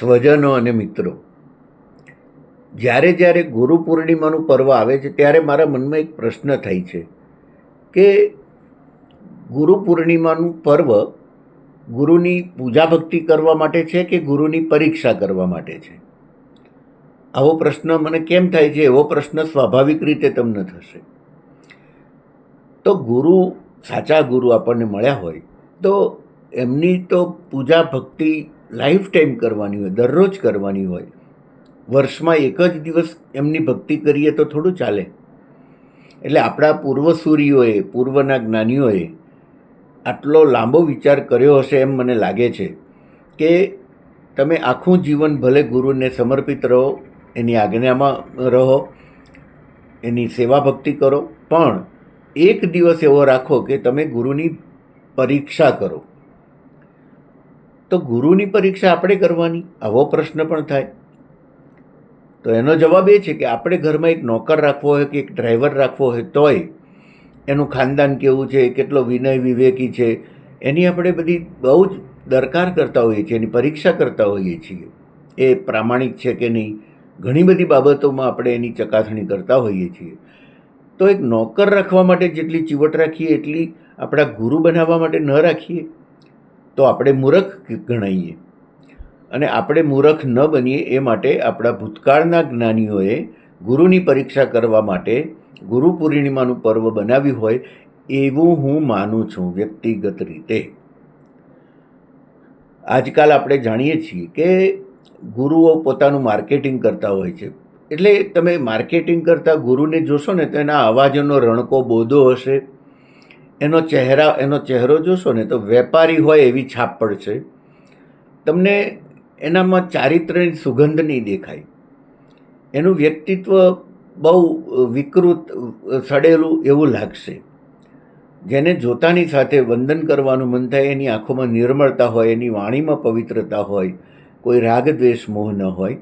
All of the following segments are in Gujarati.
સ્વજનો અને મિત્રો. જ્યારે જ્યારે ગુરુ પૂર્ણિમાનું પર્વ આવે છે, ત્યારે મારા મનમાં એક પ્રશ્ન થાય છે કે ગુરુ પૂર્ણિમાનું પર્વ ગુરુની પૂજા ભક્તિ કરવા માટે છે કે ગુરુની પરીક્ષા કરવા માટે છે? આવો પ્રશ્ન મને કેમ થાય છે? એવો પ્રશ્ન સ્વાભાવિક રીતે તમને થશે. તો ગુરુ, સાચા ગુરુ આપણને મળ્યા હોય, તો એમની તો પૂજા ભક્તિ લાઈફ ટાઈમ કરવાની હોય, દરરોજ કરવાની હોય. વર્ષમાં એક જ દિવસ એમની ભક્તિ કરીએ તો થોડું ચાલે. એટલે આપણા પૂર્વસૂરીઓએ, પૂર્વના જ્ઞાનીઓએ આટલો લાંબો વિચાર કર્યો હશે એમ મને લાગે છે કે તમે આખું જીવન ભલે ગુરુને સમર્પિત રહો, એની આજ્ઞામાં રહો, એની સેવા ભક્તિ કરો, પણ એક દિવસ એવો રાખો કે તમે ગુરુની પરીક્ષા કરો. તો ગુરુની પરીક્ષા આપણે કરવાની? આવો પ્રશ્ન પણ થાય. તો એનો જવાબ એ છે કે આપણે ઘરમાં એક નોકર રાખવો હોય કે એક ડ્રાઈવર રાખવો હોય તોય એનું ખાનદાન કેવું છે, કેટલો વિનય વિવેકી છે, એની આપણે બધી બહુ જ દરકાર કરતા હોઈએ છીએ, એની પરીક્ષા કરતા હોઈએ છીએ. એ પ્રામાણિક છે કે નહીં? ઘણી બધી બાબતોમાં આપણે એની ચકાસણી કરતા હોઈએ છીએ. તો એક નોકર રાખવા માટે જેટલી ચીવટ રાખીએ, એટલી આપણા ગુરુ બનાવવા માટે ન રાખીએ. તો આપણે મૂરખ ગણાઈએ. અને આપણે મૂરખ ન બનીએ એ માટે આપણા ભૂતકાળના જ્ઞાનીઓએ ગુરુની પરીક્ષા કરવા માટે ગુરુ પૂર્ણિમાનું પર્વ બનાવ્યું હોય એવું હું માનું છું વ્યક્તિગત રીતે. આજકાલ આપણે જાણીએ છીએ કે ગુરુઓ પોતાનું માર્કેટિંગ કરતા હોય છે. એટલે તમે માર્કેટિંગ કરતા ગુરુને જોશો ને તો એના અવાજનો રણકો બોધો હશે. એનો ચહેરા, એનો ચહેરો જોશો ને તો વેપારી હોય એવી છાપ પડશે તમને એનામાં ચારિત્ર્યની સુગંધ નહીં દેખાય. એનું વ્યક્તિત્વ બહુ વિકૃત, સડેલું એવું લાગશે. જેને જોતાની સાથે વંદન કરવાનું મન થાય, એની આંખોમાં નિર્મળતા હોય, એની વાણીમાં પવિત્રતા હોય, કોઈ રાગ, દ્વેષ, મોહ ન હોય,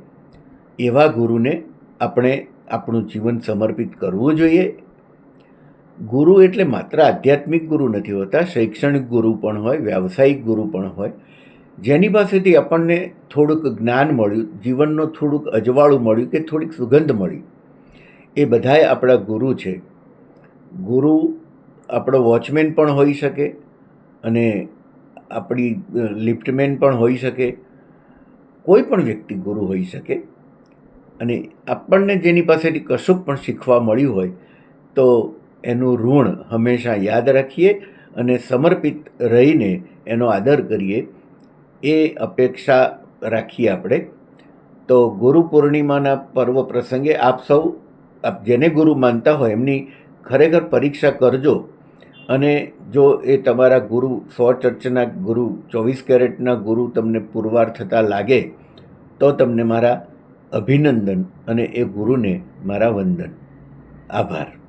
એવા ગુરુને આપણે આપણું જીવન સમર્પિત કરવું જોઈએ. ગુરુ એટલે માત્ર આધ્યાત્મિક ગુરુ નથી હોતા, શૈક્ષણિક ગુરુ પણ હોય, વ્યાવસાયિક ગુરુ પણ હોય. જેની પાસેથી આપણને થોડુંક જ્ઞાન મળ્યું, જીવનનો થોડુંક અજવાળું મળ્યું કે થોડીક સુગંધ મળી. એ બધાય આપણા ગુરુ છે. ગુરુ આપણો વોચમેન પણ હોઈ શકે અને આપણી લિફ્ટમેન પણ હોઈ શકે. કોઈ પણ વ્યક્તિ ગુરુ હોઈ શકે. અને આપણને જેની પાસેથી કશુંક પણ શીખવા મળ્યું હોય, તો એનું ઋણ હંમેશા યાદ રાખીએ અને સમર્પિત રહીને એનો આદર કરીએ, એ અપેક્ષા રાખીએ આપણે. તો ગુરુ પૂર્ણિમાના પર્વ પ્રસંગે આપ સૌ, આપ જેને ગુરુ માનતા હોય એમની ખરેખર પરીક્ષા કરજો. અને જો એ તમારા ગુરુ સો ચર્ચના ગુરુ, ચોવીસ કેરેટના ગુરુ તમને પુરવાર થતા લાગે, તો તમને મારા અભિનંદન અને એ ગુરુને મારા વંદન. આભાર.